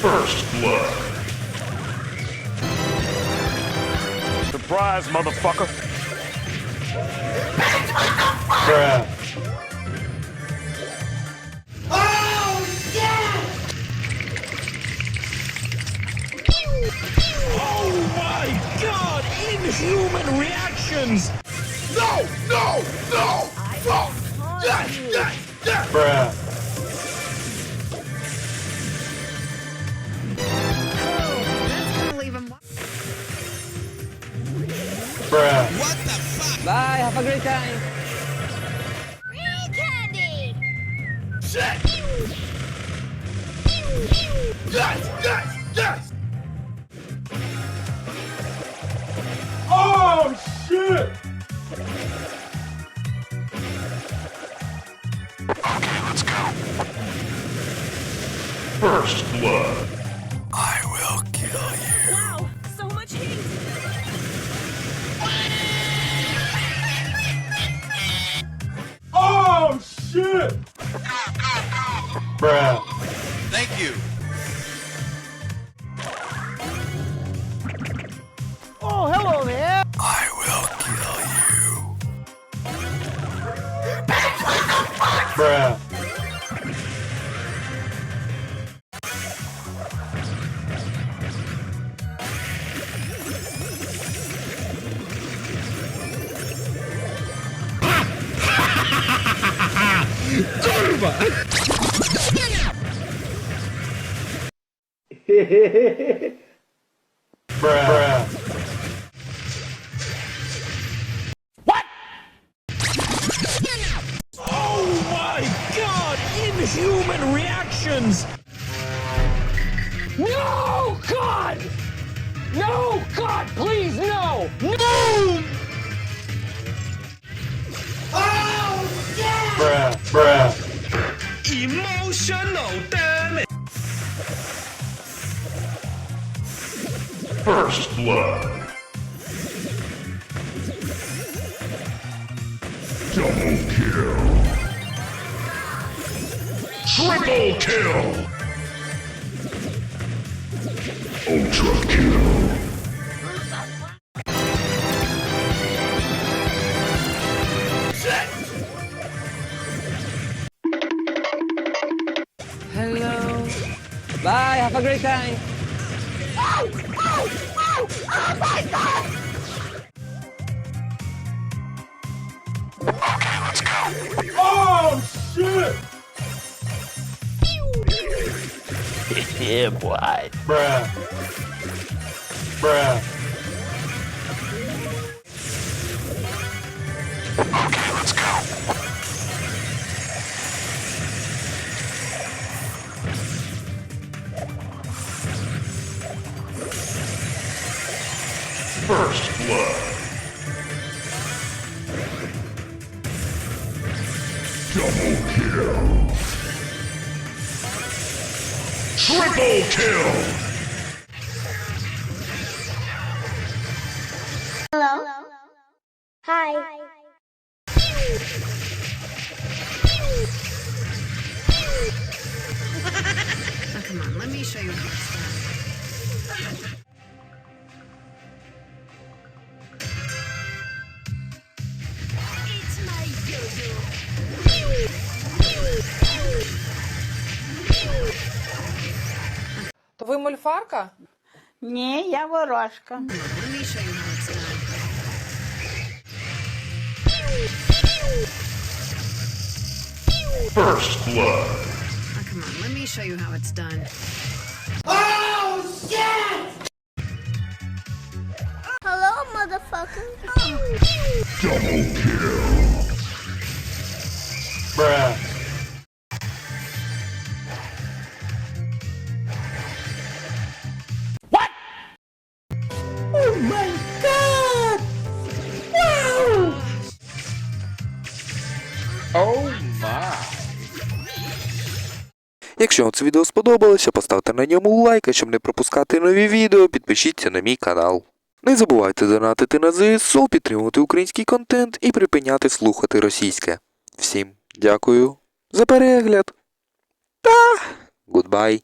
First blood. Surprise, motherfucker. Bruh. Oh, oh my god! Inhuman reactions! No! No! No! No! Yes! Yes! Yes! Bruh. leave him. Bruh. Bye, have a great time. Free candy! Shit! Yes! Yes! Yes! First blood. I will kill you. Wow, so much heat! Oh shit! Bruh. Thank you. Bruh. Bruh. Oh my god! Inhuman reactions! No, God! No, God, please, no! No! Emotional damage! First blood. Double kill. Triple kill. Ultra kill. Bye, have a great time. Oh, oh shit! Yeah, boy. Bruh. Bruh. First blood. Double kill. Triple kill. Hello? Hi. Oh, come on, let me show you how it's done. Ви мольфарка? Ні, я ворожка. It's done. First blood. Oh, come on, let me show you how it's done. Oh, shit! Hello, motherfucker. Double kill. Якщо вам це відео сподобалося, поставте на ньому лайк, а щоб не пропускати нові відео, підпишіться на мій канал. Не забувайте донатити на ЗСУ, підтримувати український контент і припиняти слухати російське. Всім дякую за перегляд та гудбай!